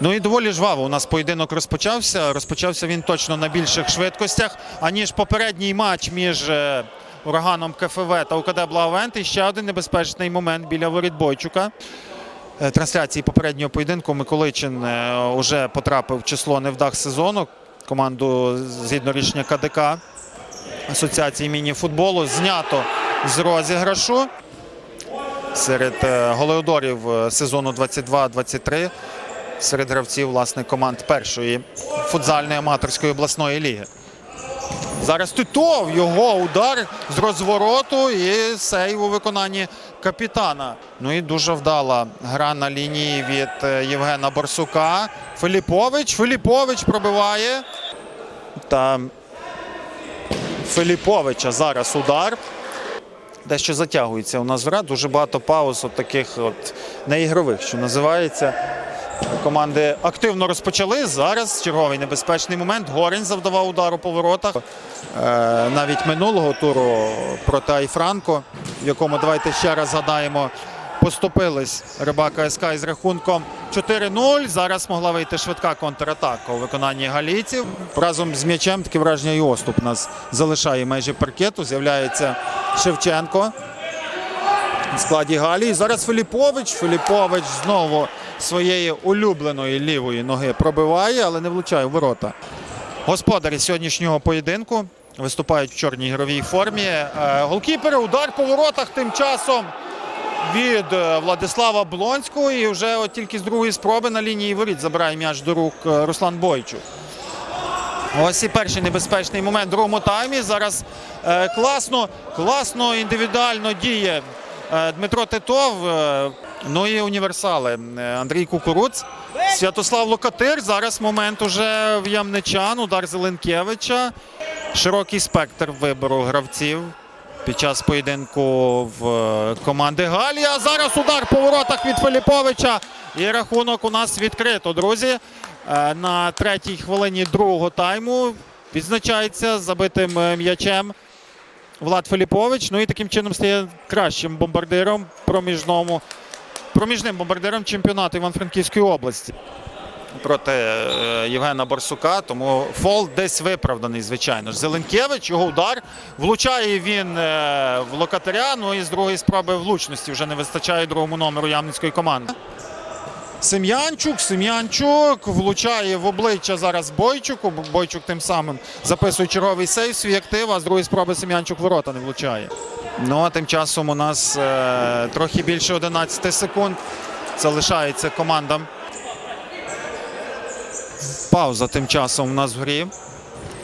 Ну і доволі жваво у нас поєдинок розпочався. Розпочався він точно на більших швидкостях, аніж попередній матч між е, ураганом КФВ та УКД Благовент. І ще один небезпечний момент біля воріт Бойчука. Е, Трансляції попереднього поєдинку Миколичин вже потрапив в число невдах сезону. Команду згідно рішення КДК Асоціації міні-футболу знято з розіграшу серед е, голеодорів е, сезону 22-23 серед гравців власне команд першої футзальної аматорської обласної ліги. Зараз Титов, його удар з розвороту і сейв у виконанні капітана. Ну і дуже вдала гра на лінії від е, Євгена Борсука. Филіпович. Филіпович пробиває. Та Филіповича зараз удар. Дещо затягується у нас гра. Дуже багато пауз от таких от неігрових, що називається. Команди активно розпочали. Зараз черговий небезпечний момент. Горень завдавав удару по воротах. Е, навіть минулого туру проти Айфранко, в якому давайте ще раз згадаємо. Поступились Рибака СК із рахунком 4-0. Зараз могла вийти швидка контратака у виконанні галійців. Разом з м'ячем таке враження і оступ нас залишає межі паркету. З'являється Шевченко складі Галії. Зараз Філіпович. Філіпович знову своєї улюбленої лівої ноги пробиває, але не влучає в ворота. Господарі сьогоднішнього поєдинку виступають в чорній ігровій формі. Е, Голкіпери, удар по воротах тим часом від е, Владислава Блонського. І вже от тільки з другої спроби на лінії воріт забирає м'яч до рук е, Руслан Бойчук. Ось і перший небезпечний момент в другому таймі. Зараз класно, класно індивідуально діє Дмитро Титов. Е, ну і універсали е, Андрій Кукуруц, Святослав Локатир. Зараз момент уже в Ямничан, удар Зеленкевича. Широкий спектр вибору гравців під час поєдинку в е, команди Галія. Зараз удар по воротах від Филіповича. І рахунок у нас відкрито, друзі. Е, На третій хвилині другого тайму відзначається забитим е, м'ячем Влад Филіпович. Ну і таким чином стає кращим бомбардиром проміжному, проміжним бомбардиром чемпіонату Івано-Франківської області. Проти е, Євгена Борсука, тому фол десь виправданий, звичайно ж. Зеленкевич, його удар. Влучає він е, в локатаря. Ну і з другої спроби влучності вже не вистачає другому номеру Ямницької команди. Сем'янчук, Сем'янчук влучає в обличчя зараз Бойчуку. Бойчук тим самим записує черговий сейв, свій актив, а з другої спроби Сем'янчук ворота не влучає. Ну а тим часом у нас е, трохи більше 11 секунд. Залишається командам. Пауза тим часом у нас в грі.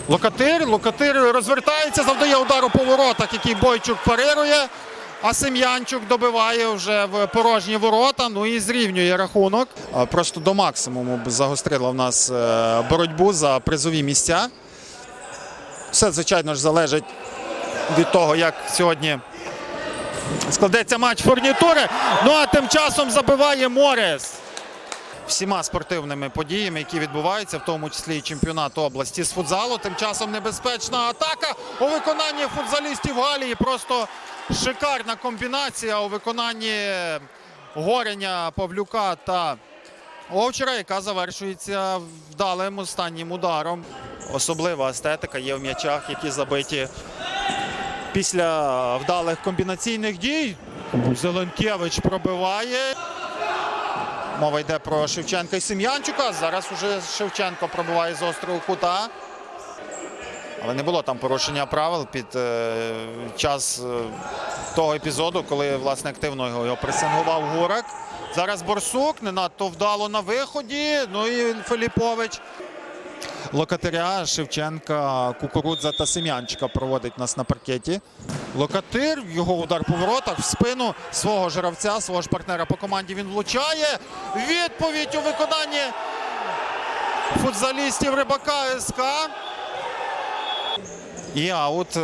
Локатир, Локатир розвертається, завдає удару по воротах, який Бойчук парирує. А Сем'янчук добиває вже в порожні ворота. Ну і зрівнює рахунок. Просто до максимуму загострила в нас е, боротьбу за призові місця. Все, звичайно ж, залежить від того, як сьогодні складеться матч фурнітури. Ну а тим часом забиває Морес. Всіма спортивними подіями, які відбуваються, в тому числі і чемпіонат області з футзалу. Тим часом небезпечна атака у виконанні футзалістів Галії. Просто шикарна комбінація у виконанні Гореня, Павлюка та Овчара, яка завершується вдалим останнім ударом. Особлива естетика є в м'ячах, які забиті після вдалих комбінаційних дій. Зеленкевич пробиває. Мова йде про Шевченка і Сем'янчука. Зараз уже Шевченко пробиває з острого кута. Але не було там порушення правил під е, час е, того епізоду, коли власне активно його, пресингував Гурак. Зараз Борсук не надто вдало на виході. Ну і Филіпович. Локатиря, Шевченка, Кукурудза та Сем'янчика проводить нас на паркеті. Локатир, його удар по воротах в спину свого ж гравця, свого ж партнера по команді він влучає. Відповідь у виконанні футзалістів Рибака СК. І аут е,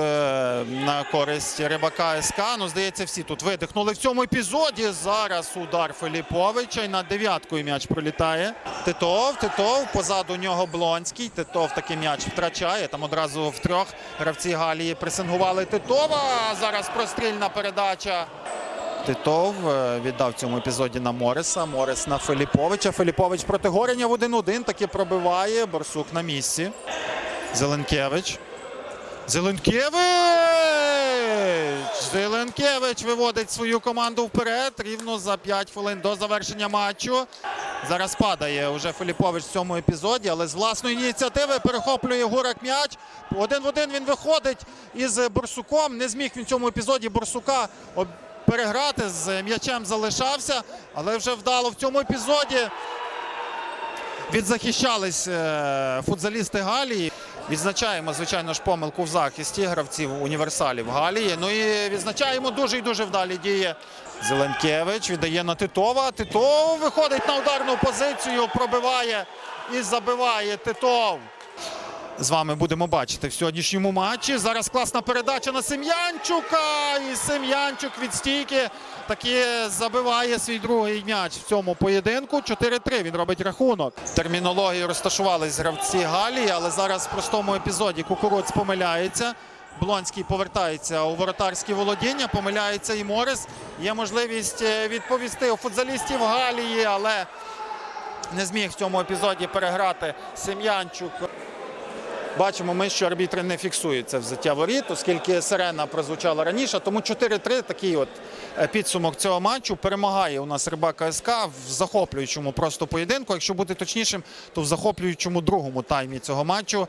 на користь Рибака СК. Ну, здається, всі тут видихнули в цьому епізоді. Зараз удар Филіповича і над дев'яткою м'яч пролітає. Титов, Титов, позаду нього Блонський. Титов такий м'яч втрачає. Там одразу в трьох гравці Галії пресингували Титова. Зараз прострільна передача. Титов е, віддав цьому епізоді на Мориса. Морис на Филіповича. Филіпович проти Горяня в 1-1. Таки пробиває. Борсук на місці. Зеленкевич. Зеленкевич! Зеленкевич виводить свою команду вперед рівно за 5 хвилин до завершення матчу. Зараз падає уже Филіпович в цьому епізоді, але з власної ініціативи перехоплює Гурак м'яч. Один в один він виходить із Борсуком. Не зміг він в цьому епізоді Борсука переграти. З м'ячем залишався, але вже вдало в цьому епізоді відзахищались е, футзалісти Галії. Відзначаємо, звичайно ж, помилку в захисті гравців універсалів Галії. Ну і відзначаємо дуже і дуже вдалі діє. Зеленкевич віддає на Титова. Титов виходить на ударну позицію, пробиває і забиває Титов. З вами будемо бачити в сьогоднішньому матчі. Зараз класна передача на Сем'янчука. І Сем'янчук від стійки таки забиває свій другий м'яч в цьому поєдинку. 4-3 він робить рахунок. Термінології розташувались гравці Галії, але зараз в простому епізоді Кукуруц помиляється. Блонський повертається у воротарські володіння, помиляється і Морис. Є можливість е, відповісти у футзалістів Галії, але не зміг в цьому епізоді переграти Сем'янчук. Бачимо ми, що арбітри не фіксують це взяття воріт, оскільки сирена прозвучала раніше. Тому 4-3 такий от е, підсумок цього матчу. Перемагає у нас Рибака СК в захоплюючому просто поєдинку. Якщо бути точнішим, то в захоплюючому другому таймі цього матчу.